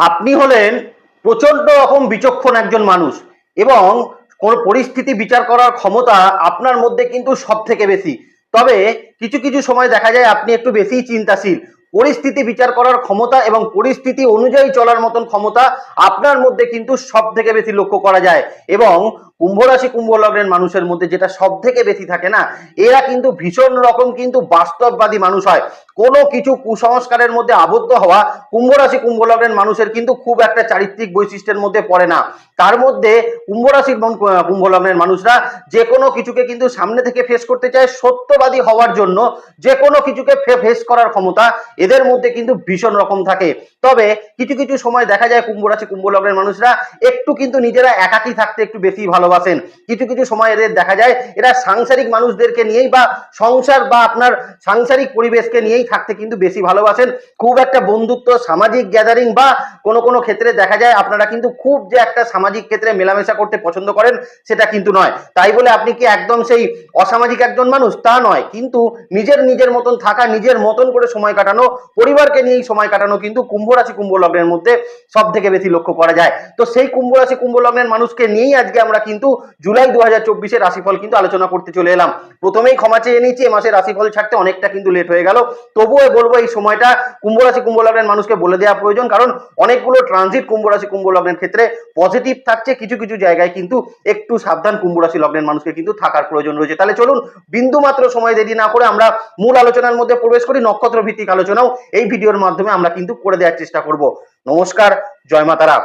আপনি হলেন প্রচণ্ড রকম বিচক্ষণ একজন মানুষ এবং কোন পরিস্থিতি বিচার করার ক্ষমতা আপনার মধ্যে কিন্তু সব থেকে বেশি। তবে কিছু কিছু সময় দেখা যায় আপনি একটু বেশি চিন্তাশীল। পরিস্থিতি বিচার করার ক্ষমতা এবং পরিস্থিতি অনুযায়ী চলার মতন ক্ষমতা আপনার মধ্যে কিন্তু সব থেকে বেশি লক্ষ্য করা যায় এবং কুম্ভ রাশি কুম্ভ লগ্নের মানুষের মধ্যে যেটা সব থেকে বেশি থাকে না, এরা কিন্তু ভীষণ রকম কিন্তু বাস্তববাদী মানুষ হয়। কোনো কিছু কুসংস্কারের মধ্যে আবদ্ধ হওয়া কুম্ভ রাশি কুম্ভ লগ্নের মানুষের কিন্তু খুব একটা চারিত্রিক বৈশিষ্ট্যের মধ্যে পড়ে না। তার মধ্যে কুম্ভ রাশির কুম্ভ লগ্নের মানুষরা যে কোনো কিছুকে কিন্তু সামনে থেকে ফেস করতে চায় সত্যবাদী হওয়ার জন্য, যে কোনো কিছুকে ফেস করার ক্ষমতা এদের মধ্যে কিন্তু ভীষণ রকম থাকে। তবে কিছু কিছু সময় দেখা যায় কুম্ভ রাশি কুম্ভ লগ্নের মানুষরা একটু কিন্তু নিজেরা একাকী থাকতে একটু বেশি ভালোবাসেন। কিছু কিছু সময় এদের দেখা যায় এরা সাংসারিক মানুষদেরকে নিয়েই বা সংসার বা আপনার সাংসারিক পরিবেশকে নিয়েই থাকতে কিন্তু বেশি ভালোবাসেন। খুব একটা বন্ধুত্ব, সামাজিক গ্যাদারিং বা কোনো কোনো ক্ষেত্রে দেখা যায় আপনারা কিন্তু খুব যে একটা সামাজিক ক্ষেত্রে মেলামেশা করতে পছন্দ করেন সেটা কিন্তু নয়। তাই বলে আপনি কি একদম সেই অসামাজিক একজন মানুষ? তা নয়। কিন্তু নিজের নিজের মতন থাকা, নিজের মতন করে সময় কাটানো, পরিবারকে নিয়েই সময় কাটানো কিন্তু কুম্ভ রাশি, কুম্ভ লগ্নের মধ্যে সব থেকে বেশি লক্ষ্য করা যায়। তো সেই কুম্ভ রাশি, কুম্ভ লগ্নের মানুষকে নিয়েই আজকে আমরা কিন্তু জুলাই দু হাজার চব্বিশের রাশিফল কিন্তু আলোচনা করতে চলে এলাম। প্রথমেই ক্ষমা চেয়ে নিচ্ছি, এ মাসের রাশিফল ছাড়তে অনেকটা কিন্তু লেট হয়ে গেল। তবুও বলব এই সময়টা কুম্ভ রাশি কুম্ভ লগ্নের মানুষকে বলে দেওয়া প্রয়োজন, কারণ অনেকগুলো ট্রানজিট কুম্ভ রাশি কুম্ভ লগ্নের ক্ষেত্রে পজিটিভ থাকছে কিছু কিছু জায়গায় কিন্তু একটু সাবধান কুম্ভ রাশি লগ্নের মানুষকে কিন্তু থাকার প্রয়োজন রয়েছে। তাহলে চলুন বিন্দু মাত্র সময় দেরি না করে আমরা মূল আলোচনার মধ্যে প্রবেশ করি, নক্ষত্র ভিত্তিক আলোচনাও এই ভিডিওর মাধ্যমে আমরা কিন্তু করে দেওয়ার চেষ্টা করব। নমস্কার, জয় মাতারা।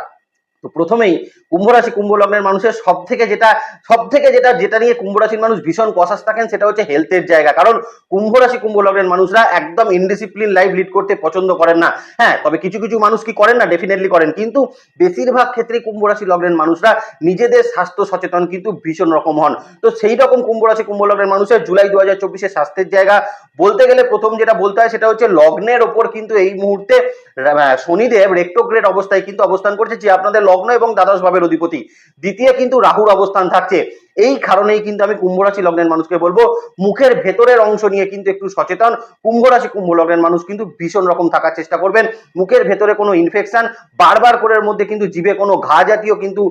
তো প্রথমেই কুম্ভ রাশি কুম্ভ লগ্নের মানুষের সব থেকে যেটা সব থেকে যেটা যেটা নিয়ে কুম্ভ রাশির মানুষ ভীষণ কষাস থাকেন সেটা হচ্ছে হেলথের জায়গা। কারণ কুম্ভ রাশি কুম্ভ লগ্নের মানুষরা একদম ইনডিসিপ্লিন লাইফ লিড করতে পছন্দ করেন না। হ্যাঁ তবে কিছু কিছু মানুষ কি করেন না? ডেফিনেটলি করেন। কিন্তু বেশিরভাগ ক্ষেত্রে কুম্ভ রাশি লগ্নের মানুষরা নিজেদের স্বাস্থ্য সচেতন কিন্তু ভীষণ রকম হন। তো সেই রকম কুম্ভ রাশি কুম্ভ লগ্নের মানুষের জুলাই দু হাজার চব্বিশে স্বাস্থ্যের জায়গা। বলতে গেলে প্রথম যেটা বলতে হয় সেটা হচ্ছে লগ্নের ওপর কিন্তু এই মুহূর্তে শনিদেব রেক্টোগ্রেড অবস্থায় কিন্তু অবস্থান করছে। যে আপনাদের লগ্ন এবং দ্বাদশ ভাবের অধিপতি। দ্বিতীয় কিন্তু রাহুর অবস্থান থাকছে। এই কারণেই কিন্তু আমি কুম্ভ রাশি লগ্নের মানুষকে বলব, মুখের ভেতরের অংশ নিয়ে কিন্তু একটু সচেতন। কুম্ভ রাশি, কুম্ভ লগ্নের মানুষ কিন্তু ভীষণ রকম থাকার চেষ্টা করবেন। মুখের ভেতরে কোনো ইনফেকশন বারবার করে মধ্যে কিন্তু জিভে কোনো ঘা জাতীয় কিন্তু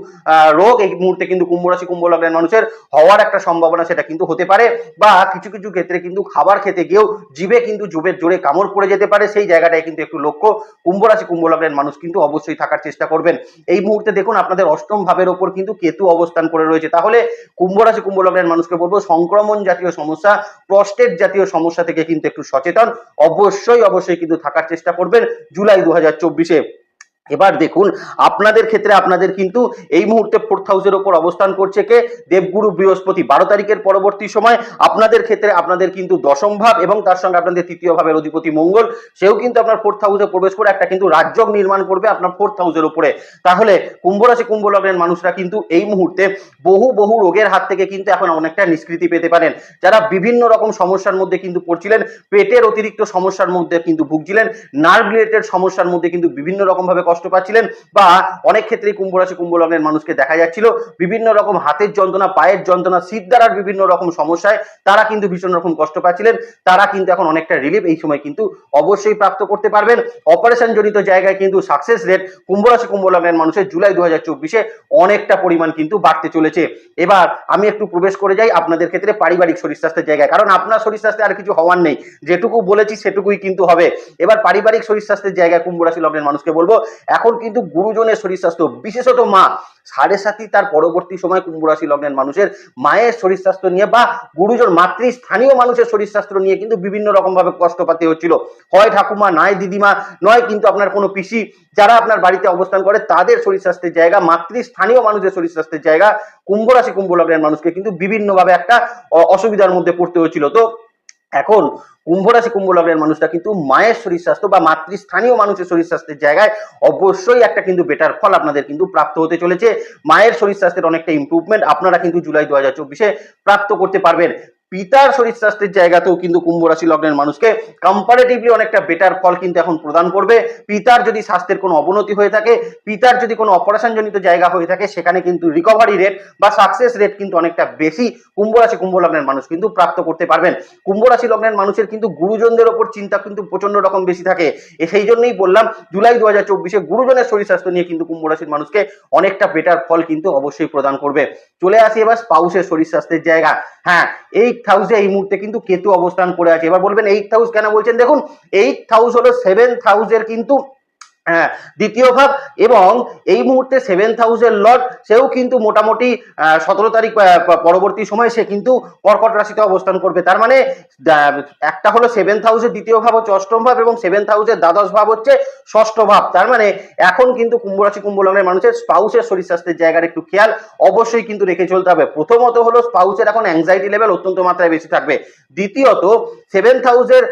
রোগ এই মুহূর্তে কিন্তু কুম্ভ রাশি, কুম্ভ লগ্নের মানুষের হওয়ার একটা সম্ভাবনা সেটা কিন্তু হতে পারে বা কিছু কিছু ক্ষেত্রে কিন্তু খাবার খেতে গিয়েও জিভে কিন্তু জুবের জোরে কামড় পড়ে যেতে পারে। সেই জায়গাটায় কিন্তু একটু লক্ষ্য। কুম্ভ রাশি, কুম্ভ লগ্নের মানুষ কিন্তু অবশ্যই থাকার চেষ্টা করবেন। এই মুহূর্তে দেখুন, আপনাদের অষ্টম ভাবের ওপর কিন্তু কেতু অবস্থান করে রয়েছে। তাহলে কুম্ভ রাশি, কুম্ভ লগ্নের মানুষকে বলব, সংক্রমণ জাতীয় সমস্যা, প্রস্টেট জাতীয় সমস্যা থেকে কিন্তু একটু সচেতন। অবশ্যই অবশ্যই কিন্তু থাকার চেষ্টা করবেন। জুলাই দু হাজার চব্বিশে। এবার দেখুন, আপনাদের ক্ষেত্রে আপনাদের কিন্তু এই মুহূর্তে ফোর্থ হাউসের ওপর অবস্থান করছে কে? দেবগুরু বৃহস্পতি। বারো তারিখের পরবর্তী সময় আপনাদের ক্ষেত্রে আপনাদের কিন্তু দশম ভাব এবং তার সঙ্গে আপনাদের তৃতীয় ভাবের অধিপতি মঙ্গল, সেও কিন্তু আপনার ফোর্থ হাউসে প্রবেশ করে একটা কিন্তু রাজ্যক নির্মাণ করবে আপনার ফোর্থ হাউসের উপরে তাহলে কুম্ভ রাশি, কুম্ভ লগ্নের মানুষরা কিন্তু এই মুহূর্তে বহু বহু রোগের হাত থেকে কিন্তু এখন অনেকটা নিষ্কৃতি পেতে পারেন। যারা বিভিন্ন রকম সমস্যার মধ্যে কিন্তু পড়ছিলেন, পেটের অতিরিক্ত সমস্যার মধ্যে কিন্তু ভুগছিলেন নার্ভ রিলেটেড সমস্যার মধ্যে কিন্তু বিভিন্ন রকম ভাবে কষ্ট পাচ্ছিলেন বা অনেক ক্ষেত্রেই কুম্ভ রাশি, কুম্ভ লগ্নের মানুষকে দেখা যাচ্ছিল। বিভিন্ন রকম হাতের যন্ত্রণা, পায়ের যন্ত্রণা, শীত দ্বারার বিভিন্ন রকম সমস্যায় তারা কিন্তু ভীষণ রকম কষ্ট পাচ্ছিলেন। তারা কিন্তু এখন অনেকটা রিলিফ এই সময় কিন্তু অবশ্যই প্রাপ্ত করতে পারবেন। অপারেশন জনিত জায়গায় কিন্তু সাকসেস রেট কুম্ভ রাশি, কুম্ভ লগ্নের মানুষের জুলাই দু হাজার অনেকটা পরিমাণ কিন্তু বাড়তে চলেছে। এবার আমি একটু প্রবেশ করে যাই আপনাদের ক্ষেত্রে পারিবারিক শরীর স্বাস্থ্যের জায়গায়, কারণ আপনার শরীর স্বাস্থ্যে আর কিছু হওয়ার নেই। যেটুকু বলেছি সেটুকুই কিন্তু হবে। এবার পারিবারিক শরীর স্বাস্থ্যের জায়গায় কুম্ভ রাশি, লগ্নের মানুষকে বলব এখন কিন্তু গুরুজনের শরীর স্বাস্থ্য, বিশেষত মা, সাড়ে সাতই তার পরবর্তী সময় কুম্ভ রাশি লগ্নের মানুষের মায়ের শরীর স্বাস্থ্য নিয়ে বা গুরুজন মাতৃ স্থানীয় মানুষের শরীর স্বাস্থ্য নিয়ে কিন্তু বিভিন্ন রকম ভাবে কষ্ট পাতে হচ্ছিল। হয় ঠাকুমা নয় দিদিমা, নয় কিন্তু আপনার কোনো পিসি যারা আপনার বাড়িতে অবস্থান করে তাদের শরীর স্বাস্থ্যের জায়গা মাতৃ স্থানীয় মানুষের শরীর স্বাস্থ্যের জায়গা কুম্ভ রাশি কুম্ভ লগ্নের মানুষকে কিন্তু বিভিন্নভাবে একটা অসুবিধার মধ্যে পড়তে হচ্ছিল। তো এখন কুম্ভ রাশি, কুম্ভ লগ্নের মানুষরা কিন্তু মায়ের শরীর স্বাস্থ্য বা মাতৃস্থানীয় মানুষের শরীর স্বাস্থ্যের জায়গায় অবশ্যই একটা কিন্তু বেটার ফল আপনাদের কিন্তু প্রাপ্ত হতে চলেছে। মায়ের শরীর স্বাস্থ্যের অনেকটা ইম্প্রুভমেন্ট আপনারা কিন্তু জুলাই দু হাজার চব্বিশে প্রাপ্ত করতে পারবেন। পিতার শরীর স্বাস্থ্যের জায়গাতেও কিন্তু কুম্ভ রাশি লগ্নের মানুষকে কম্পারেটিভলি অনেকটা বেটার ফল কিন্তু এখন প্রদান করবে। পিতার যদি স্বাস্থ্যের কোনো অবনতি হয়ে থাকে, পিতার যদি কোনো অপারেশন জনিত জায়গা হয়ে থাকে, সেখানে কিন্তু রিকভারি রেট বা সাকসেস রেট কিন্তু অনেকটা বেশি কুম্ভ রাশি, কুম্ভ লগ্নের মানুষ কিন্তু প্রাপ্ত করতে পারবেন। কুম্ভ রাশি লগ্নের মানুষের কিন্তু গুরুজনদের ওপর চিন্তা কিন্তু প্রচণ্ড রকম বেশি থাকে। সেই জন্যই বললাম, জুলাই দু হাজার চব্বিশে গুরুজনের শরীর স্বাস্থ্য নিয়ে কিন্তু কুম্ভ রাশির মানুষকে অনেকটা বেটার ফল কিন্তু অবশ্যই প্রদান করবে। চলে আসি এবার স্পাউসের শরীর স্বাস্থ্যের জায়গা। হ্যাঁ এইট হাউসে এই মুহূর্তে কিন্তু কেতু অবস্থান করে আছে। এবার বলবেন এইট হাউস কেন বলছেন? দেখুন এইট হাউস হলো সেভেন্থ হাউসের কিন্তু হ্যাঁ দ্বিতীয় ভাব এবং এই মুহূর্তে সেভেন্থ হাউসের লর্ড সেও কিন্তু মোটামুটি সতেরো তারিখ পরবর্তী সময় সে কিন্তু কর্কট রাশিতে অবস্থান করবে। তার মানে একটা হলো সেভেন্থ হাউসের দ্বিতীয় ভাব হচ্ছে অষ্টম ভাব এবং সেভেন্থ হাউসের দ্বাদশ ভাব হচ্ছে ষষ্ঠ ভাব। তার মানে এখন কিন্তু কুম্ভ রাশি, কুম্ভ লগ্নের মানুষের স্পাউসের শরীর স্বাস্থ্যের জায়গার একটু খেয়াল অবশ্যই কিন্তু রেখে চলতে হবে। প্রথমত হলো স্পাউসের এখন অ্যাংজাইটি লেভেল অত্যন্ত মাত্রায় বেশি থাকবে। দ্বিতীয়ত সেভেন্থ হাউসের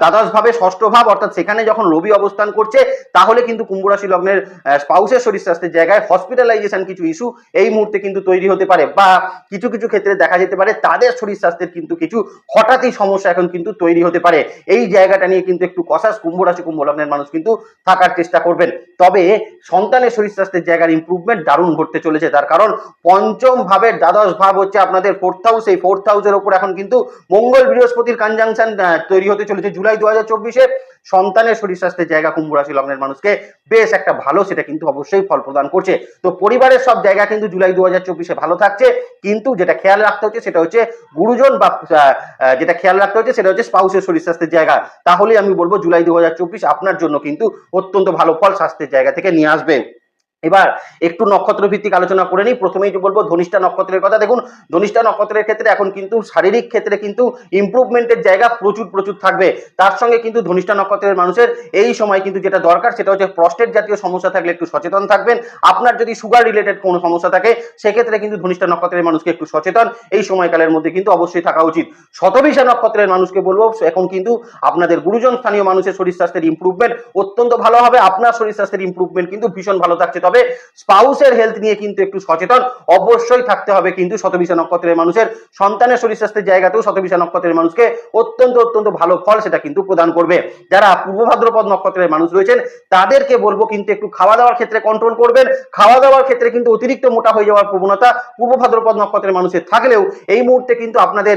দ্বাদশ ভাবে ষষ্ঠ ভাব, অর্থাৎ সেখানে যখন রবি অবস্থান করছে তাহলে কিন্তু কুম্ভ রাশি লগ্নের স্পাউসের শরীর স্বাস্থ্যের জায়গায় হসপিটালাইজেশন কিছু ইস্যু এই মুহূর্তে কিন্তু তৈরি হতে পারে বা কিছু কিছু ক্ষেত্রে দেখা যেতে পারে তাদের শরীর স্বাস্থ্যের কিন্তু কিছু হঠাৎই সমস্যা এখন কিন্তু তৈরি হতে পারে। এই জায়গাটা নিয়ে কিন্তু একটু কষাস কুম্ভ রাশি, কুম্ভ লগ্নের মানুষ কিন্তু থাকার চেষ্টা করবেন। তবে সন্তানের শরীর স্বাস্থ্যের জায়গার ইম্প্রুভমেন্ট দারুণ ঘটতে চলেছে। তার কারণ পঞ্চম ভাবের দ্বাদশ ভাব হচ্ছে আপনাদের ফোর্থ হাউস এই ফোর্থ হাউসের উপর এখন কিন্তু মঙ্গল বৃহস্পতির কনজাংশন তৈরি হতে চলেছে জুলাই দু হাজার চব্বিশে। সন্তানের শরীর স্বাস্থ্যের জায়গা কুম্ভ রাশি লগ্নের মানুষকে বেশ একটা ভালো সেটা কিন্তু অবশ্যই ফল প্রদান করছে। তো পরিবারের সব জায়গা কিন্তু জুলাই দু হাজার চব্বিশে ভালো থাকছে, কিন্তু যেটা খেয়াল রাখতে হচ্ছে সেটা হচ্ছে গুরুজন বা যেটা খেয়াল রাখতে হচ্ছে সেটা হচ্ছে স্পাউসের শরীর স্বাস্থ্যের জায়গা। তাহলে আমি বলব জুলাই দু হাজার চব্বিশ আপনার জন্য কিন্তু অত্যন্ত ভালো ফল স্বাস্থ্যের জায়গা থেকে নিয়ে আসবে। এবার একটু নক্ষত্র ভিত্তিক আলোচনা করে নিই। প্রথমেই বলব, ধনিষ্ঠা নক্ষত্রের কথা। দেখুন, ধনিষ্ঠা নক্ষত্রের ক্ষেত্রে এখন কিন্তু, শারীরিক ক্ষেত্রে কিন্তু ইমপ্রুভমেন্টের জায়গা প্রচুর প্রচুর থাকবে। তার সঙ্গে কিন্তু ধনিষ্ঠা নক্ষত্রের মানুষের এই সময় কিন্তু যেটা দরকার, সেটা হচ্ছে প্রস্টেট জাতীয় সমস্যা থাকলে একটু সচেতন থাকবেন। আপনার যদি সুগার রিলেটেড কোনো সমস্যা থাকে, সেক্ষেত্রে কিন্তু ধনিষ্ঠা নক্ষত্রের মানুষকে একটু সচেতন। এই সময়কালের মধ্যে কিন্তু অবশ্যই থাকা উচিত। শতবিশা নক্ষত্রের মানুষকে বলব, এখন কিন্তু আপনাদের গুরুজন স্থানীয় মানুষের শরীর স্বাস্থ্যের ইমপ্রুভমেন্ট অত্যন্ত ভালো হবে। আপনার শরীর স্বাস্থ্যের ইম্প্রুভমেন্ট কিন্তু ভীষণ ভালো থাকছে। তবে স্পাউসের হেলথ নিয়ে কিন্তু একটু সচেতন অবশ্যই থাকতে হবে কিন্তু শতবিশা নক্ষত্রের মানুষের সন্তানের শরীর স্বাস্থ্যের জায়গাতেও শতবিশা নক্ষত্রের মানুষকে অত্যন্ত অত্যন্ত ভালো ফল সেটা কিন্তু প্রদান করবে। যারা পূর্ব ভাদ্রপদ নক্ষত্রের মানুষ রয়েছেন, তাদেরকে বলব কিন্তু একটু খাওয়া দাওয়ার ক্ষেত্রে কন্ট্রোল করবেন। খাওয়া দাওয়ার ক্ষেত্রে কিন্তু অতিরিক্ত মোটা হয়ে যাওয়ার প্রবণতা পূর্ব ভাদ্রপদ নক্ষত্রের মানুষের থাকলেও এই মুহূর্তে কিন্তু আপনাদের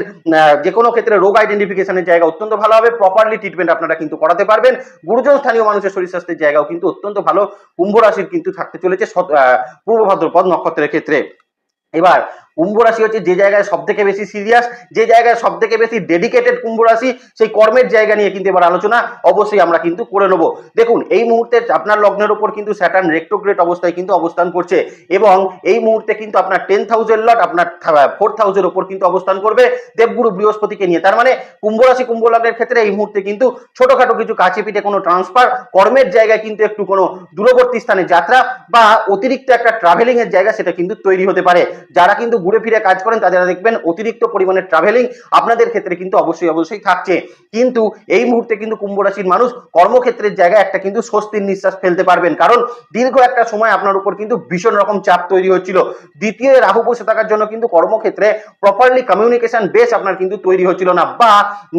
যে কোনো ক্ষেত্রে রোগ আইডেন্টিফিকেশনের জায়গা অত্যন্ত ভালো হবে। প্রপারলি ট্রিটমেন্ট আপনারা কিন্তু করাতে পারবেন। গুরুজন স্থানীয় মানুষের শরীর স্বাস্থ্যের জায়গাও কিন্তু অত্যন্ত ভালো। কুম্ভ রাশির কিন্তু থাকতে চলেছে পূর্ব ভাদ্রপদ নক্ষত্রের ক্ষেত্রে। এবার কুম্ভ রাশি হচ্ছে যে জায়গায় সব থেকে বেশি সিরিয়াস যে জায়গায় সব থেকে বেশি ডেডিকেটেড কুম্ভ রাশি, সেই কর্মের জায়গা নিয়ে কিন্তু এবার আলোচনা অবশ্যই আমরা কিন্তু করে নেব। দেখুন, এই মুহূর্তে আপনার লগ্নের উপর কিন্তু স্যাটার্ন রেক্টোগ্রেট অবস্থায় কিন্তু অবস্থান করছে এবং এই মুহূর্তে কিন্তু আপনার টেন থাউজেন্ড লট আপনার ফোর থাউজেন্ড ওপর কিন্তু অবস্থান করবে দেবগুরু বৃহস্পতিকে নিয়ে। তার মানে কুম্ভ রাশি, কুম্ভ লগ্নের ক্ষেত্রে এই মুহূর্তে কিন্তু ছোটখাটো কিছু কাছে পিঠে কোনো ট্রান্সফার কর্মের জায়গায় কিন্তু একটু কোনো দূরবর্তী স্থানে যাত্রা বা অতিরিক্ত একটা ট্রাভেলিং এর জায়গা সেটা কিন্তু তৈরি হতে পারে। যারা কিন্তু ঘুরে ফিরে কাজ করেন তাদের দেখবেন অতিরিক্ত পরিমাণে ট্রাভেলিং আপনাদের ক্ষেত্রে কিন্তু অবশ্যই অবশ্যই থাকছে। কিন্তু এই মুহূর্তে কিন্তু কুম্ভ রাশির মানুষ কর্মক্ষেত্রের জায়গায় একটা কিন্তু স্বস্তির নিঃশ্বাস ফেলতে পারবেন। কারণ দীর্ঘ একটা সময় আপনার উপর কিন্তু ভীষণ রকম চাপ তৈরি হচ্ছিল। দ্বিতীয় রাহু বসে থাকার জন্য কিন্তু কর্মক্ষেত্রে প্রপারলি কমিউনিকেশন বেস আপনার কিন্তু তৈরি হচ্ছিল না, বা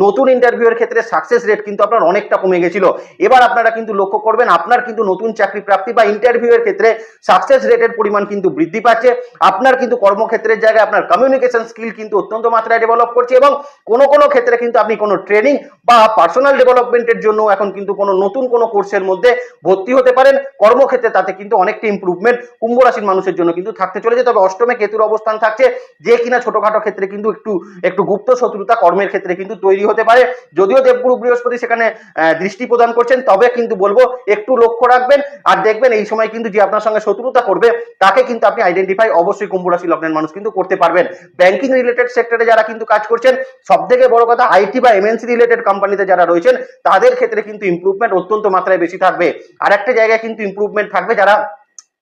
নতুন ইন্টারভিউয়ের ক্ষেত্রে সাকসেস রেট কিন্তু আপনার অনেকটা কমে গেছিল। এবার আপনারা কিন্তু লক্ষ্য করবেন, আপনার কিন্তু নতুন চাকরি প্রাপ্তি বা ইন্টারভিউয়ের ক্ষেত্রে সাকসেস রেটের পরিমাণ কিন্তু বৃদ্ধি পাচ্ছে। আপনার কিন্তু কর্মক্ষেত্রের জায়গায় আপনার কমিউনিকেশন স্কিল কিন্তু অত্যন্ত মাত্রায় ডেভেলপ করছে এবং কোনো কোনো ক্ষেত্রে কিন্তু আপনি কোনো ট্রেনিং বা পার্সোনাল ডেভেলপমেন্টের জন্য এখন কিন্তু কোনো নতুন কোনো কোর্সের মধ্যে ভর্তি হতে পারেন। কর্মক্ষেত্রে তাতে কিন্তু অনেকটা ইমপ্রুভমেন্ট কুম্ভ রাশির মানুষের জন্য কিন্তু থাকতে চলেছে। তবে অষ্টমে কেতুর অবস্থান থাকছে, যে কিনা ছোটখাটো ক্ষেত্রে কিন্তু একটু একটু গুপ্ত শত্রুতা কর্মের ক্ষেত্রে কিন্তু তৈরি হতে পারে। যদিও দেবগুরু বৃহস্পতি সেখানে দৃষ্টি প্রদান করছেন, তবে কিন্তু বলব একটু লক্ষ্য রাখবেন আর দেখবেন এই সময় কিন্তু যে আপনার সঙ্গে শত্রুতা করবে, তাকে কিন্তু আপনি আইডেন্টিফাই অবশ্যই কুম্ভ রাশি লগ্নের মানুষ করতে পারবেন। ব্যাংকিং রিলেটেড সেক্টরে যারা কিন্তু কাজ করছেন সব থেকে বড় কথা আইটি বা এমএনসি রিলেটেড কোম্পানিতে যারা রয়েছেন, তাদের ক্ষেত্রে কিন্তু ইম্প্রুভমেন্ট অত্যন্ত মাত্রায় বেশি থাকবে। আর একটা জায়গায় কিন্তু ইম্প্রুভমেন্ট থাকবে যারা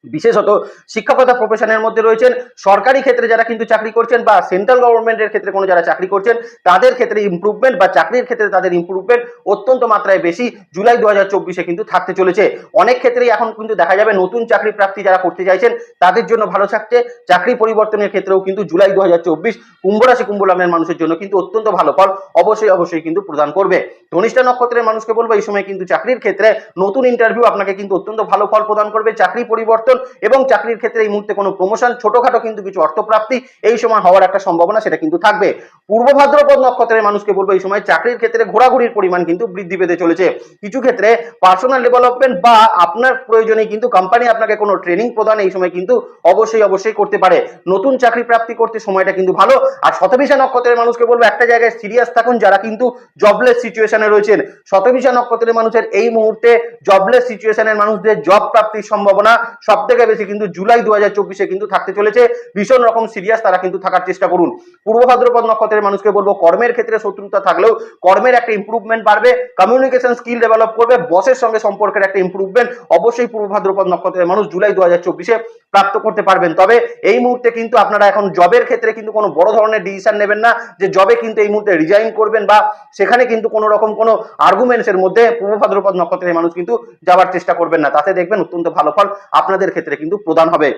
বিশেষত শিক্ষকতা প্রফেশনের মধ্যে রয়েছেন। সরকারি ক্ষেত্রে যারা কিন্তু চাকরি করছেন বা সেন্ট্রাল গভর্নমেন্টের ক্ষেত্রে কোনো যারা চাকরি করছেন, তাদের ক্ষেত্রে ইমপ্রুভমেন্ট বা চাকরির ক্ষেত্রে তাদের ইমপ্রুভমেন্ট অত্যন্ত মাত্রায় বেশি জুলাই দু হাজার চব্বিশে কিন্তু থাকতে চলেছে। অনেক ক্ষেত্রেই এখন কিন্তু দেখা যাবে নতুন চাকরি প্রাপ্তি যারা করতে চাইছেন, তাদের জন্য ভালো থাকছে। চাকরি পরিবর্তনের ক্ষেত্রেও কিন্তু জুলাই দু হাজার চব্বিশ কুম্ভ রাশি কুম্ভ লগ্নের মানুষের জন্য কিন্তু অত্যন্ত ভালো ফল অবশ্যই অবশ্যই কিন্তু প্রদান করবে। ধনিষ্ঠা নক্ষত্রের মানুষকে বলব, এই সময় কিন্তু চাকরির ক্ষেত্রে নতুন ইন্টারভিউ আপনাকে কিন্তু অত্যন্ত ভালো ফল প্রদান করবে। চাকরি পরিবর্তন এবং চাকরির ক্ষেত্রে এই মুহূর্তে কোনো প্রমোশন ছোটখাটো কিন্তু কিছু অর্থপ্রাপ্তি এই সময় হওয়ার একটা সম্ভাবনা সেটা কিন্তু থাকবে। পূর্ব ভাদ্রপদ নক্ষত্রের মানুষকে বলব এই সময় চাকরির ক্ষেত্রে ঘোরাঘুরির পরিমাণ কিন্তু বৃদ্ধি পেতে চলেছে। কিছু ক্ষেত্রে পার্সোনাল ডেভেলপমেন্ট বা আপনার প্রয়োজনে কিন্তু কোম্পানি আপনাকে কোনো ট্রেনিং প্রদান এই সময় কিন্তু অবশ্যই অবশ্যই করতে পারে। নতুন চাকরি প্রাপ্তি করতে সময়টা কিন্তু ভালো। আর শতবিশা নক্ষত্রের মানুষকে বলব একটা জায়গায় সিরিয়াস থাকুন যারা কিন্তু জবলেস সিচুয়েশনে রয়েছেন। শতবিশা নক্ষত্রের মানুষের এই মুহূর্তে জবলেস সিচুয়েশনের মানুষদের জব প্রাপ্তির সম্ভাবনা সব থেকে বেশি কিন্তু জুলাই দু হাজার চব্বিশে কিন্তু থাকতে চলেছে। ভীষণ রকম সিরিয়াস তারা কিন্তু থাকার চেষ্টা করুন। পূর্ব ভাদ্রপদ নক্ষত্রের মানুষকে বলব, কর্মের ক্ষেত্রে শত্রুতা থাকলেও কর্মের একটা ইম্প্রুভমেন্ট বাড়বে কমিউনিকেশন স্কিল ডেভেলপ করবে বসের সঙ্গে সম্পর্কের একটা ইম্প্রুভমেন্ট অবশ্যই পূর্ব ভাদ্রপদ নক্ষত্রের মানুষ জুলাই দু হাজার চব্বিশে প্রাপ্ত করতে পারবেন। তবে এই মুহূর্তে কিন্তু আপনারা এখন জবের ক্ষেত্রে কিন্তু কোনো বড় ধরনের ডিসিশন নেবেন না, যে জবে কিন্তু এই মুহূর্তে রিজাইন করবেন বা সেখানে কিন্তু কোনো রকম কোনো আর্গুমেন্টস এর মধ্যে পূর্ব ভাদ্রপদ নক্ষত্রের মানুষ কিন্তু যাওয়ার চেষ্টা করবেন না। তাতে দেখবেন অত্যন্ত ভালো ফল আপনাদের ক্ষেত্রে কিন্তু প্রদান হবে।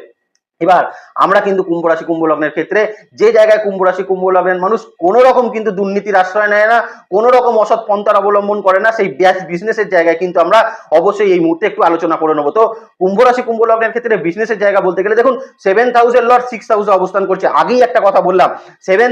এবার আমরা কিন্তু কুম্ভ রাশি, কুম্ভ লগ্নের ক্ষেত্রে যে জায়গায় কুম্ভ রাশি, কুম্ভ লগ্নের মানুষ কোনো রকম কিন্তু দুর্নীতির আশ্রয় নেয় না কোনো রকম অসৎ পন্থার অবলম্বন করে না, সেই ব্যাস বিজনেসের জায়গায় কিন্তু আমরা অবশ্যই এই মুহূর্তে একটু আলোচনা করে নেব। তো কুম্ভ রাশি, কুম্ভ লগ্নের ক্ষেত্রে বিজনেসের জায়গা বলতে গেলে দেখুন সেভেন থাউজেন্ড লট সিক্স হাউসে অবস্থান করছে। আগেই একটা কথা বললাম সেভেন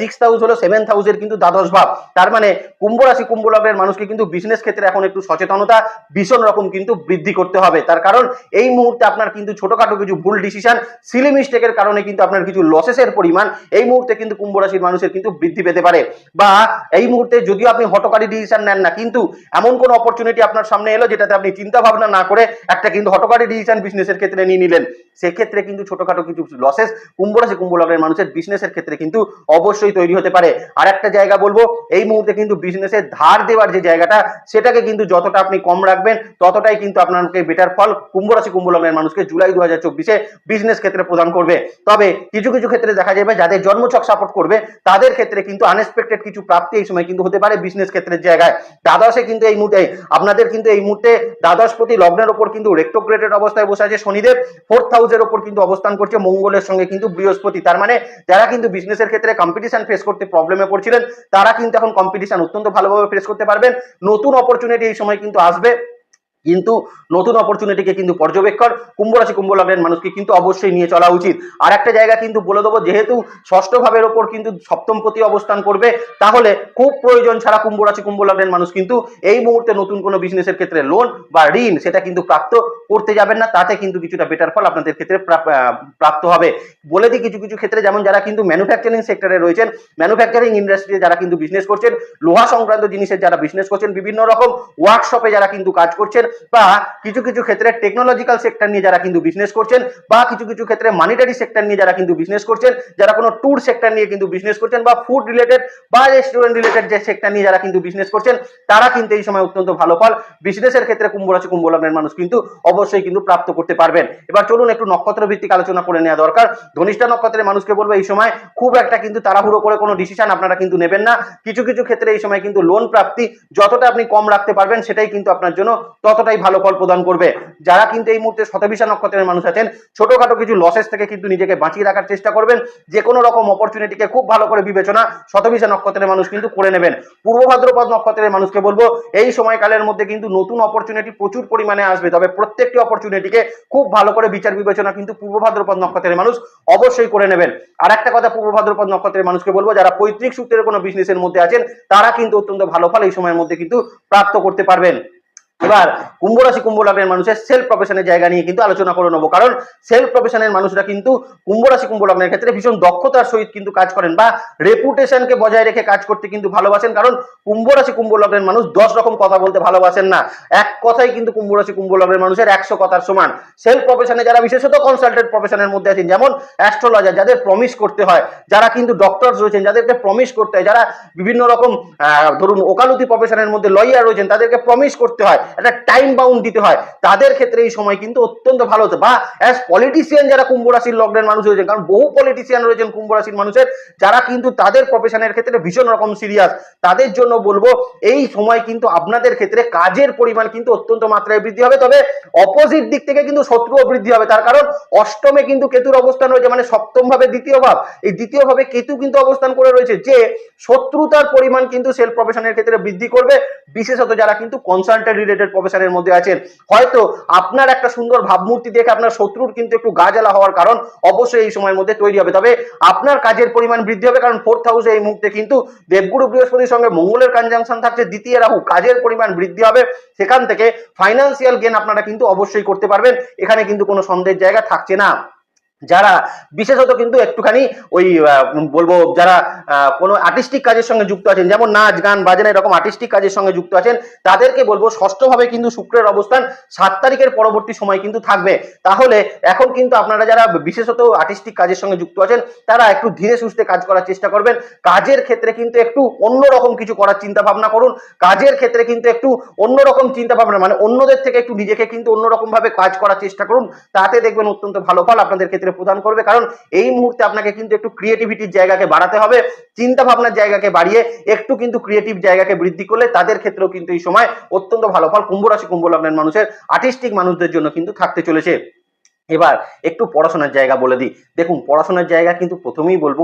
সিক্স হাউস হলো সেভেন হাউসের কিন্তু দ্বাদশ ভাব। তার মানে কুম্ভ রাশি, কুম্ভ লগ্নের মানুষকে কিন্তু বিজনেস ক্ষেত্রে এখন একটু সচেতনতা, ভীষণ রকম কিন্তু বৃদ্ধি করতে হবে। তার কারণ এই মুহূর্তে আপনার কিন্তু ছোটখাটো কিছু ভুল ডিসিশন সিলি মিস্টেকের কারণে কিন্তু আপনার কিছু লসেসের পরিমাণ এই মুহূর্তে কিন্তু কুম্ভ রাশির মানুষের কিন্তু বৃদ্ধি পেতে পারে। বা এই মুহূর্তে যদিও আপনি হটকারী ডিসিশন নেন না, কিন্তু এমন কোন অপরচুনিটি আপনার সামনে এলো যেটাতে আপনি চিন্তা ভাবনা না করে একটা কিন্তু হটকারী ডিসিশন বিজনেসের ক্ষেত্রে নিয়ে নিলেন। সেক্ষেত্রে কিন্তু ছোটখাটো কিছু লসেস কুম্ভ রাশি, কুম্ভ লগ্নের মানুষের বিজনেসের ক্ষেত্রে কিন্তু অবশ্যই তৈরি হতে পারে। আর একটা জায়গা বলব, এই মুহূর্তে কিন্তু বিজনেসের ধার দেওয়ার যে জায়গাটা, সেটাকে কিন্তু যতটা আপনি কম রাখবেন, ততটাই কিন্তু আপনাকে বেটার ফল কুম্ভ রাশি, কুম্ভ লগ্নের মানুষকে জুলাই দু হাজার চব্বিশে বিজনেস ক্ষেত্রে প্রদান করবে। তবে কিছু কিছু ক্ষেত্রে দেখা যাবে যাদের জন্মছক সাপোর্ট করবে, তাদের ক্ষেত্রে কিন্তু আনএক্সপেক্টেড কিছু প্রাপ্তি এই সময় কিন্তু হতে পারে বিজনেস ক্ষেত্রের জায়গায়। দ্বাদশে কিন্তু এই মুহূর্তে, আপনাদের কিন্তু এই মুহূর্তে দ্বাদশ প্রতি লগ্নের ওপর কিন্তু রেক্টোগ্রেটেড অবস্থায় বসে আছে শনিদেব। ফোর্থ হাউসের ওপর কিন্তু অবস্থান করছে মঙ্গলের সঙ্গে কিন্তু বৃহস্পতি। তার মানে যারা কিন্তু বিজনেসের ক্ষেত্রে কম্পিটিশন ফেস করতে প্রবলেমে পড়ছিলেন, তারা কিন্তু এখন কম্পিটিশন অত্যন্ত ভালোভাবে ফেস করতে পারবেন। নতুন অপরচুনিটি এই সময় কিন্তু আসবে। কিন্তু নতুন অপরচুনিটিকে কিন্তু পর্যবেক্ষণ, কুম্ভ রাশি, কুম্ভ লগ্নের মানুষকে কিন্তু অবশ্যই নিয়ে চলা উচিত। আর একটা জায়গা কিন্তু বলে দেবো, যেহেতু ষষ্ঠ ভাবের ওপর কিন্তু সপ্তম প্রতি অবস্থান করবে, তাহলে খুব প্রয়োজন ছাড়া কুম্ভ রাশি, কুম্ভ লগ্নের মানুষ কিন্তু এই মুহূর্তে নতুন কোনো বিজনেসের ক্ষেত্রে লোন বা ঋণ সেটা কিন্তু প্রাপ্ত করতে যাবেন না, তাতে কিন্তু কিছুটা বেটার ফল আপনাদের ক্ষেত্রে প্রাপ- প্রাপ্ত হবে। বলে দিই কিছু কিছু ক্ষেত্রে যেমন যারা কিন্তু ম্যানুফ্যাকচারিং সেক্টরে রয়েছেন ম্যানুফ্যাকচারিং ইন্ডাস্ট্রিতে যারা কিন্তু বিজনেস করছেন, লোহা সংক্রান্ত জিনিসের যারা বিজনেস করছেন, বিভিন্ন রকম ওয়ার্কশপে যারা কিন্তু কাজ করছেন বা কিছু কিছু ক্ষেত্রে টেকনোলজিক্যাল সেক্টর নিয়ে যারা কিন্তু বিজনেস করছেন বা কিছু কিছু ক্ষেত্রে মানিটারি সেক্টর নিয়ে যারা কিন্তু বিজনেস করছেন, যারা কোনো ট্যুর সেক্টর নিয়ে কিন্তু বিজনেস করছেন বা ফুড রিলেটেড বা রেস্টুরেন্ট রিলেটেড যে সেক্টর নিয়ে যারা কিন্তু বিজনেস করছেন, তারা কিন্তু এই সময় অত্যন্ত ভালো ফল। বিজনেসের ক্ষেত্রে কুম্ভ রাশি, কুম্ভ লগ্নের মানুষ কিন্তু অবশ্যই কিন্তু প্রাপ্ত করতে পারবেন। এবার চলুন একটু নক্ষত্র ভিত্তিক আলোচনা করে নেওয়া দরকার। ধনিষ্ঠা নক্ষত্রের মানুষকে বলব, এই সময় খুব একটা কিন্তু তাড়াহুড়ো করে কোনো ডিসিশন আপনারা কিন্তু নেবেন না। কিছু কিছু ক্ষেত্রে এই সময় কিন্তু লোন প্রাপ্তি যতটা আপনি কম রাখতে পারবেন, সেটাই কিন্তু আপনার জন্য ততটাই ভালো ফল প্রদান করবে? যারা কিন্তু এই মুহূর্তে শতবিশা নক্ষত্রের মানুষ আছেন, ছোটখাটো কিছু লসেস থেকে কিন্তু নিজেকে বাঁচিয়ে রাখার চেষ্টা করবেন। যে কোনো রকম অপরচুনিটিকে খুব ভালো করে বিবেচনা শতবিশা নক্ষত্রের মানুষ কিন্তু করে নেবেন। পূর্ব ভাদ্রপদ নক্ষত্রের মানুষকে বলব, এই সময়কালের মধ্যে কিন্তু নতুন অপরচুনিটি প্রচুর পরিমাণে আসবে। তবে প্রত্যেকটি অপরচুনিটিকে খুব ভালো করে বিচার বিবেচনা কিন্তু পূর্ব ভাদ্রপদ নক্ষত্রের মানুষ অবশ্যই করে নেবেন। আর একটা কথা পূর্ব ভাদ্রপদ নক্ষত্রের মানুষকে বলব, যারা পৈতৃক সূত্রের কোনো বিজনেসের মধ্যে আছেন, তারা কিন্তু অত্যন্ত ভালো ফল এই সময়ের মধ্যে কিন্তু প্রাপ্ত করতে পারবেন। এবার কুম্ভ রাশি, কুম্ভ লগ্নের মানুষের সেলফ প্রফেশনের জায়গা নিয়ে কিন্তু আলোচনা করে নেব। কারণ সেলফ প্রফেশনের মানুষরা কিন্তু কুম্ভ রাশি, কুম্ভ লগ্নের ক্ষেত্রে ভীষণ দক্ষতার সহিত কিন্তু কাজ করেন বা রেপুটেশনকে বজায় রেখে কাজ করতে কিন্তু ভালোবাসেন। কারণ কুম্ভ রাশি, কুম্ভ লগ্নের মানুষ দশ রকম কথা বলতে ভালোবাসেন না। এক কথাই কিন্তু কুম্ভ রাশি, কুম্ভ লগ্নের মানুষের একশো কথার সমান। সেলফ প্রফেশনে যারা বিশেষত কনসালটেন্ট প্রফেশনের মধ্যে আছেন, যেমন অ্যাস্ট্রোলজার যাদের প্রমিস করতে হয়, যারা কিন্তু ডক্টর রয়েছেন, যাদেরকে প্রমিস করতে হয়, যারা বিভিন্ন রকম ধরুন ওকালতি প্রফেশনের মধ্যে লয়ার রয়েছেন, তাদেরকে প্রমিস করতে হয়। একটা টাইম বাউন্ড দিতে হয়। তাদের ক্ষেত্রে এই সময় কিন্তু অত্যন্ত ভালো হতো। বা অ্যাজ পলিটিশিয়ান যারা কুম্ভ রাশির লগ্নের মানুষ রয়েছেন কারণ বহু পলিটিশিয়ান রয়েছেন কুম্ভ রাশির মানুষের, যারা কিন্তু তাদের প্রফেশনের ক্ষেত্রে ভীষণ রকম সিরিয়াস তাদের জন্য বলব, এই সময় কিন্তু আপনাদের ক্ষেত্রে কাজের পরিমাণ কিন্তু অত্যন্ত মাত্রায় বৃদ্ধি হবে। তবে অপোজিট দিক থেকে কিন্তু শত্রুও বৃদ্ধি হবে। তার কারণ অষ্টমে কিন্তু কেতুর অবস্থান রয়েছে মানে সপ্তম ভাবে দ্বিতীয় ভাব। এই দ্বিতীয় ভাবে কেতু কিন্তু অবস্থান করে রয়েছে যে, শত্রুতার পরিমাণ কিন্তু সেলফ প্রফেশনের ক্ষেত্রে বৃদ্ধি করবে। বিশেষত যারা কিন্তু কনসালটেন্ট রিলেটেড প্রফেশনের মধ্যে আছেন। হয়তো আপনার একটা সুন্দর ভাবমূর্তি দেখে আপনার শত্রুর কিন্তু একটু গা জ্বালা হওয়ার কারণ অবশ্যই এই সময়ের মধ্যে তৈরি হবে। তবে আপনার কাজের পরিমাণ বৃদ্ধি হবে কারণ ফোর্থ হাউসে এই মুহূর্তে কিন্তু দেবগুরু বৃহস্পতির সঙ্গে মঙ্গলের কনজাংশন থাকছে। দ্বিতীয় রাহু, কাজের পরিমাণ বৃদ্ধি হবে। সেখান থেকে ফাইন্যান্সিয়াল গেন আপনারা কিন্তু অবশ্যই করতে পারবেন। এখানে কিন্তু কোনো সন্দেহের জায়গা থাকছে না। যারা বিশেষত কিন্তু একটুখানি ওই বলব যারা কোনো আর্টিস্টিক কাজের সঙ্গে যুক্ত আছেন, যেমন নাচ, গান, বাজনা, এরকম আর্টিস্টিক কাজের সঙ্গে যুক্ত আছেন, তাদেরকে বলব ষষ্ঠভাবে কিন্তু শুক্রের অবস্থান সাত তারিখের পরবর্তী সময় কিন্তু থাকবে। তাহলে এখন কিন্তু আপনারা যারা বিশেষত আর্টিস্টিক কাজের সঙ্গে যুক্ত আছেন, তারা একটু ধীরে সুস্থে কাজ করার চেষ্টা করবেন। কাজের ক্ষেত্রে কিন্তু একটু অন্যরকম কিছু করার চিন্তা ভাবনা করুন। কাজের ক্ষেত্রে কিন্তু একটু অন্যরকম চিন্তা ভাবনা মানে অন্যদের থেকে একটু নিজেকে কিন্তু অন্যরকম ভাবে কাজ করার চেষ্টা করুন। তাতে দেখবেন অত্যন্ত ভালো ফল আপনাদের ক্ষেত্রে প্রদান করবে। কারণ এই মুহূর্তে আপনাকে কিন্তু একটু ক্রিয়েটিভিটির জায়গাকে বাড়াতে হবে চিন্তা ভাবনার জায়গাকে বাড়িয়ে একটু কিন্তু ক্রিয়েটিভ জায়গাকে বৃদ্ধি করলে তাদের ক্ষেত্রেও কিন্তু এই সময় অত্যন্ত ভালো ফল কুম্ভ রাশি, কুম্ভ লগ্নের মানুষের আর্টিস্টিক মানুষদের জন্য কিন্তু থাকতে চলেছে। এবার একটু পড়াশোনার জায়গা বলে দিই। দেখুন, পড়াশোনার জায়গা কিন্তু প্রথমেই বলব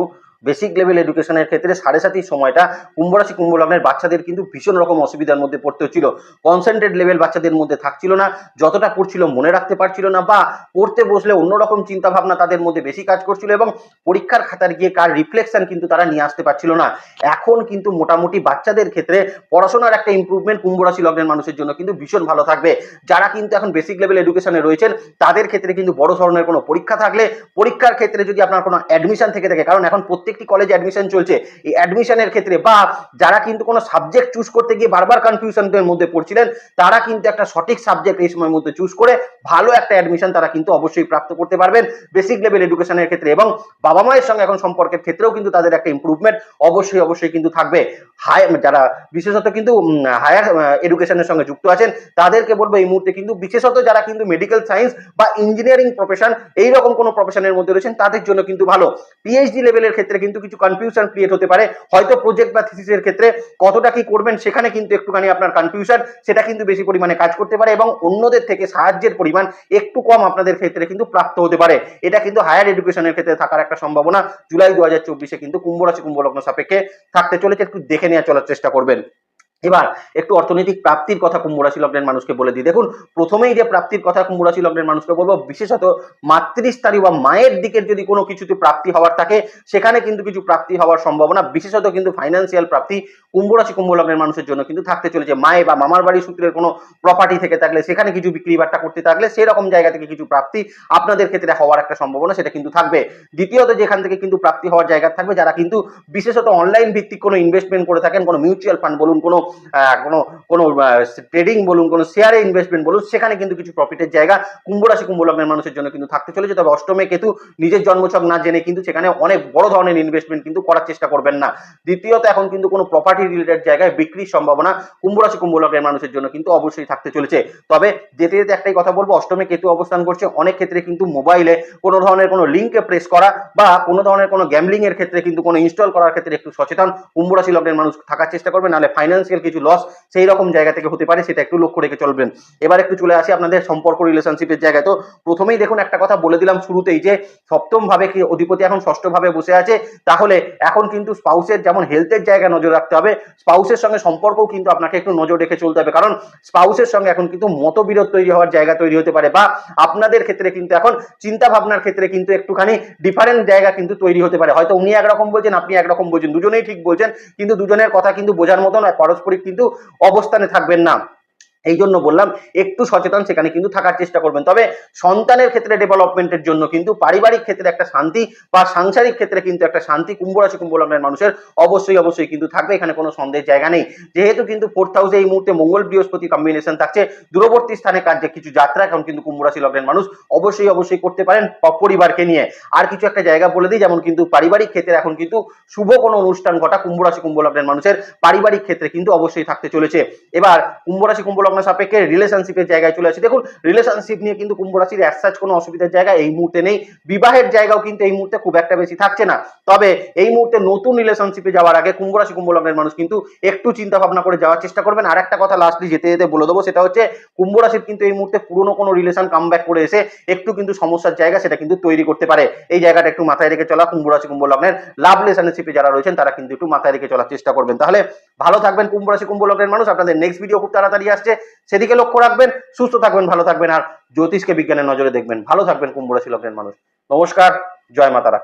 বেসিক লেভেল এডুকেশনের ক্ষেত্রে সাড়ে সাতির সময়টা কুম্ভ রাশি, কুম্ভ লগ্নের বাচ্চাদের কিন্তু ভীষণ রকম অসুবিধার মধ্যে পড়তে হচ্ছিল। কনসেন্ট্রেট লেভেল বাচ্চাদের মধ্যে থাকছিল না, যতটা পড়ছিল মনে রাখতে পারছিল না বা পড়তে বসলে অন্যরকম চিন্তা ভাবনা তাদের মধ্যে বেশি কাজ করছিল এবং পরীক্ষার খাতার গিয়ে কার রিফ্লেকশন কিন্তু তারা নিয়ে আসতে পারছিল না। এখন কিন্তু মোটামুটি বাচ্চাদের ক্ষেত্রে পড়াশোনার একটা ইমপ্রুভমেন্ট কুম্ভ রাশি লগ্নের মানুষের জন্য কিন্তু ভীষণ ভালো থাকবে। যারা কিন্তু এখন বেসিক লেভেল এডুকেশনে রয়েছেন, তাদের ক্ষেত্রে কিন্তু বড় ধরনের কোনো পরীক্ষা থাকলে পরীক্ষার ক্ষেত্রে যদি আপনার কোনো অ্যাডমিশন থেকে থাকে, কারণ এখন প্রত্যেকটি কলেজে অ্যাডমিশন চলছে। এই অ্যাডমিশনের ক্ষেত্রে বা যারা কিন্তু কোনো সাবজেক্ট চুজ করতে গিয়ে বারবার কনফিউশনের মধ্যে পড়ছিলেন, তারা কিন্তু একটা সঠিক সাবজেক্ট এই সময়ের মধ্যে চুজ করে ভালো একটা অ্যাডমিশন তারা কিন্তু অবশ্যই প্রাপ্ত করতে পারবেন বেসিক লেভেল এডুকেশনের ক্ষেত্রে। এবং বাবা মায়ের সঙ্গে এখন সম্পর্কের ক্ষেত্রেও কিন্তু তাদের একটা ইমপ্রুভমেন্ট অবশ্যই অবশ্যই কিন্তু থাকবে। হাই যারা বিশেষত কিন্তু হায়ার এডুকেশনের সঙ্গে যুক্ত আছেন, তাদেরকে বলব এই মুহূর্তে কিন্তু বিশেষত যারা কিন্তু মেডিকেল সায়েন্স বা ইঞ্জিনিয়ারিং প্রফেশন এই রকম কোনো প্রফেশনের মধ্যে রয়েছেন, তাদের জন্য কিন্তু ভালো। পিএইচডি লেভেলের ক্ষেত্রে কিন্তু কিছু কনফিউশন ক্রিয়েট হতে পারে। হয়তো প্রজেক্ট বা থিসিসের ক্ষেত্রে কতটা কি করবেন সেখানে কিন্তু একটুখানি আপনার কনফিউশন সেটা কিন্তু বেশি পরিমাণে কাজ করতে পারে এবং অন্যদের থেকে সাহায্যের পরিমাণ একটু কম আপনাদের ক্ষেত্রে কিন্তু প্রাপ্ত হতে পারে। এটা কিন্তু হায়ার এডুকেশনের ক্ষেত্রে থাকার একটা সম্ভাবনা। জুলাই দু হাজার চব্বিশে কিন্তু কুম্ভ রাশি কুম্ভ লগ্ন সাপেক্ষে থাকতে চলেছে। একটু দেখে নেওয়া চলার চেষ্টা করবেন। এবার একটু অর্থনৈতিক প্রাপ্তির কথা কুম্ভ রাশি লগ্নের মানুষকে বলে দিই। দেখুন, প্রথমেই যে প্রাপ্তির কথা কুম্ভ রাশি লগ্নের মানুষকে বলব, বিশেষত মাতৃস্থানীয় বা মায়ের দিকের যদি কোনো কিছুতে প্রাপ্তি হওয়ার থাকে, সেখানে কিন্তু কিছু প্রাপ্তি হওয়ার সম্ভাবনা, বিশেষত কিন্তু ফাইন্যান্সিয়াল প্রাপ্তি কুম্ভ রাশি, কুম্ভ লগ্নের মানুষের জন্য কিন্তু থাকতে চলেছে। মায়ে বা মামার বাড়ি সূত্রের কোনো প্রপার্টি থেকে থাকলে, সেখানে কিছু বিক্রি বাট্টা করতে থাকলে, সেরকম জায়গা থেকে কিছু প্রাপ্তি আপনাদের ক্ষেত্রে হওয়ার একটা সম্ভাবনা সেটা কিন্তু থাকবে। দ্বিতীয়ত, যেখান থেকে কিন্তু প্রাপ্তি হওয়ার জায়গা থাকবে, যারা কিন্তু বিশেষত অনলাইন ভিত্তিক কোনো ইনভেস্টমেন্ট করে থাকেন, কোনো মিউচুয়াল ফান্ড বলুন, কোনো কোনো কোনো ট্রেডিং বলুন, কোনো শেয়ারে ইনভেস্টমেন্ট বলুন, সেখানে কিন্তু কিছু প্রফিটের জায়গা কুম্ভ রাশি, কুম্ভ লগ্নের মানুষের জন্য কিন্তু থাকতে চলেছে। তবে অষ্টমে কেতু নিজের জন্মছক না জেনে কিন্তু সেখানে অনেক বড় ধরনের ইনভেস্টমেন্ট কিন্তু করার চেষ্টা করবেন না। দ্বিতীয়ত এখন কিন্তু কোনো প্রপার্টি রিলেটেড জায়গায় বিক্রির সম্ভাবনা কুম্ভ রাশি, কুম্ভ লগ্নের মানুষের জন্য কিন্তু অবশ্যই থাকতে চলেছে। তবে যেতে যেতে একটাই কথা বলব, অষ্টমে কেতু অবস্থান করছে, অনেক ক্ষেত্রে কিন্তু মোবাইলে কোনো ধরনের কোনো লিঙ্কে প্রেস করা বা কোনো ধরনের কোনো গ্যামলিং এর ক্ষেত্রে কিন্তু কোনো ইনস্টল করার ক্ষেত্রে একটু সচেতন কুম্ভ রাশি লগ্নের মানুষ থাকার চেষ্টা করবে, নাহলে ফাইন্যান্সিয়াল কিছু লস সেই রকম জায়গা থেকে হতে পারে, সেটা একটু লক্ষ্য রেখে চলবেন। এবার একটু চলে আসি আপনাদের সম্পর্ক রিলেশনশিপের জায়গায়। তো প্রথমেই দেখুন, একটা কথা বলে দিলাম শুরুতেই যে, সপ্তম ভাবে কি অধিপতি এখন ষষ্ঠ ভাবে বসে আছে, তাহলে এখন কিন্তু স্পাউসের যেমন হেলথের জায়গায় নজর রাখতে হবে স্পাউসের সঙ্গে সম্পর্কও কিন্তু আপনাকে একটু নজর রেখে চলতে হবে। কারণ স্পাউসের সঙ্গে এখন কিন্তু মতবিরোধ তৈরি হওয়ার জায়গা তৈরি হতে পারে, বা আপনাদের ক্ষেত্রে কিন্তু এখন চিন্তা ভাবনার ক্ষেত্রে কিন্তু একটুখানি ডিফারেন্ট জায়গা কিন্তু তৈরি হতে পারে। হয়তো উনি একরকম বলছেন, আপনি একরকম বলছেন, দুজনেই ঠিক বলছেন, কিন্তু দুজনের কথা কিন্তু বোঝার মতন আর পারস্পরিক কিন্তু অবস্থানে থাকবেন না। এই জন্য বললাম, একটু সচেতন সেখানে কিন্তু থাকার চেষ্টা করবেন। তবে সন্তানের ক্ষেত্রে ডেভেলপমেন্টের জন্য কিন্তু পারিবারিক ক্ষেত্রে একটা শান্তি বা সাংসারিক ক্ষেত্রে কিন্তু একটা শান্তি কুম্ভ রাশি কুম্ভ লগ্নের মানুষের অবশ্যই অবশ্যই কিন্তু থাকবে, এখানে কোনো সন্দেহের জায়গা নেই। যেহেতু কিন্তু ফোর্থ হাউসে এই মুহূর্তে মঙ্গল বৃহস্পতি কম্বিনেশন থাকছে, দূরবর্তী স্থানে কাজ কিছু যাত্রা এখন কিন্তু কুম্ভ রাশি লগ্নের মানুষ অবশ্যই অবশ্যই করতে পারেন পরিবারকে নিয়ে। আর কিছু একটা জায়গা বলে দিই, যেমন কিন্তু পারিবারিক ক্ষেত্রে এখন কিন্তু শুভ কোনো অনুষ্ঠান ঘটা কুম্ভ রাশি কুম্ভ লগ্নের মানুষের পারিবারিক ক্ষেত্রে কিন্তু অবশ্যই থাকতে চলেছে। এবার কুম্ভ রাশি কুম্ভ লগ্ন সাপেক্ষে রিলেশনশিপের জায়গায় চলে আসি। দেখুন রিলেশনশিপ নিয়ে কিন্তু কুম্ভ রাশির কোনো অসুবিধার জায়গা এই মুহূর্তে নেই। বিবাহের জায়গাও কিন্তু এই মুহূর্তে খুব একটা বেশি থাকছে না। তবে এই মুহূর্তে নতুন রিলেশনশিপে যাওয়ার আগে কুম্ভ রাশি মানুষ কিন্তু একটু চিন্তা ভাবনা করে যাওয়ার চেষ্টা করবেন। আর একটা কথা লাস্টলি যেতে যেতে বলে দেবো, সেটা হচ্ছে কুম্ভ রাশির কিন্তু এই মুহূর্তে পুরনো কোনো রিলেশন কাম করে এসে একটু কিন্তু সমস্যার জায়গা সেটা কিন্তু তৈরি করতে পারে। এই জায়গাটা একটু মাথায় রেখে চলা। কুম্ভ রাশি লাভ রিলেশনশিপে যারা রয়েছেন, তারা কিন্তু একটু মাথায় রেখে চলার চেষ্টা করবেন। তাহলে ভালো থাকবেন কুম্ভ রাশি মানুষ। আপনাদের নেক্সট ভিডিও খুব তাড়াতাড়ি আসছে। সেদিকে লক্ষ্য রাখবেন, সুস্থ থাকবেন, ভালো থাকবেন। আর জ্যোতিষকে বিজ্ঞানের নজরে দেখবেন। ভালো থাকবেন কুম্ভ রাশি লগ্নের মানুষ। নমস্কার, জয় মাতারা।